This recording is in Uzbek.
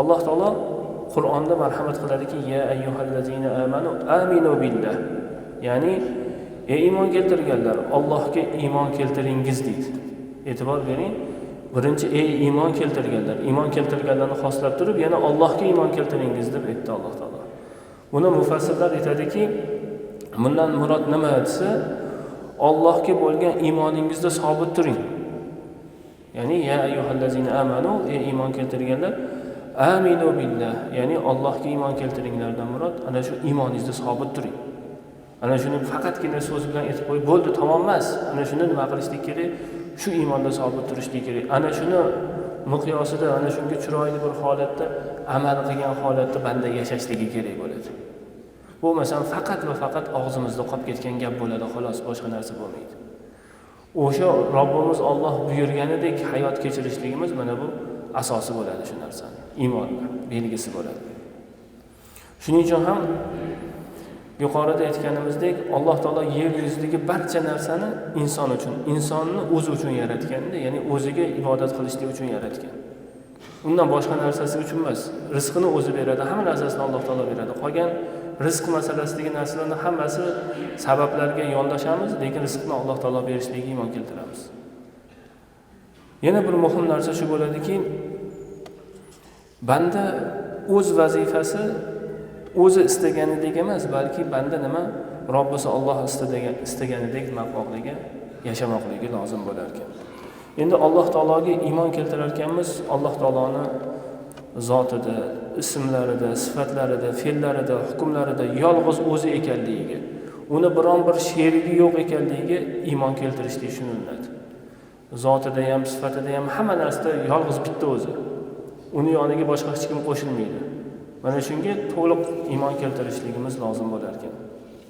alloh taolo qur'onda marhamat qiladiki ya ayyuhallazina amanu aminu billah. Ya'ni ey iymon keltirganlar ollohga iymon keltiringiz deydi. E'tibor bering. Birinchi ey iymon keltirganlar iymon keltirganlarni xoslab turib yana ollohga iymon keltiringiz deb aytdi alloh taolo. Buni mufassirlar aytadiki bundan murod nima desa ollohga bo'lgan iymoningizda sobit turing. Ya'ni ya ayyuhallazina amanu ey iymon keltirganlar aminu billah ya'ni allohga iymon keltiringlardan murod. Ana shu iymoningizda sobit turing. Ana shuni faqatgina so'z bilan aytib qo'yib bo'ldi tamom emas. Ana shuni nima qilishlik kerak? Shu iymonda sobit turishlik kerak. Ana shuni miqyosida ana shunga chiroyli bir holatda amal qilgan holatda banda yashashligi kerak bo'ladi. Bo'lmasam faqat va faqat og'zimizda qolib ketgan gap bo'ladi xolos boshqa narsa bo'lmaydi. O'sha robbimiz olloh buyurganidek hayot kechirishligimiz mana bu asosi bo'ladi shu narsani. Iymonni belgisi bo'ladi. Shuning uchun ham yuqorida aytganimizdek alloh taolo yer yuzidagi barcha narsani inson uchun insonni o'zi uchun yaratganda ya'ni o'ziga ibodat qilishlik uchun yaratgan. Undan boshqa narsasi uchun emas rizqini o'zi beradi hamma narsasini alloh taolo beradi. Qolgan rizq masalasidagi narsalarni hammasi sabablarga yondashamiz lekin rizqni alloh taolo berishligiga iymon keltiramiz. Yana bir muhim narsa shu bo'ladiki banda o'z vazifasi o'zi istaganidek emas balki banda nima robbisi olloh istaganidek maqboqligi yashamoqligi lozim bo'lar ekan. Endi alloh taologa iymon keltirar ekanmiz. Alloh taoloni zotida ismlarida sifatlarida fe'llarida hukmlarida yolg'iz o'zi ekanligiga uni biron bir sherigi yo'q ekanligiga iymon keltirishlik tushuniladi zotida ham sifatida ham hamma narsada yolg'iz bitta o'zi. Uni yoniga boshqa hech kim qo'shilmaydi? Mana shunga to'liq iymon keltirishligimiz lozim bo'lar ekan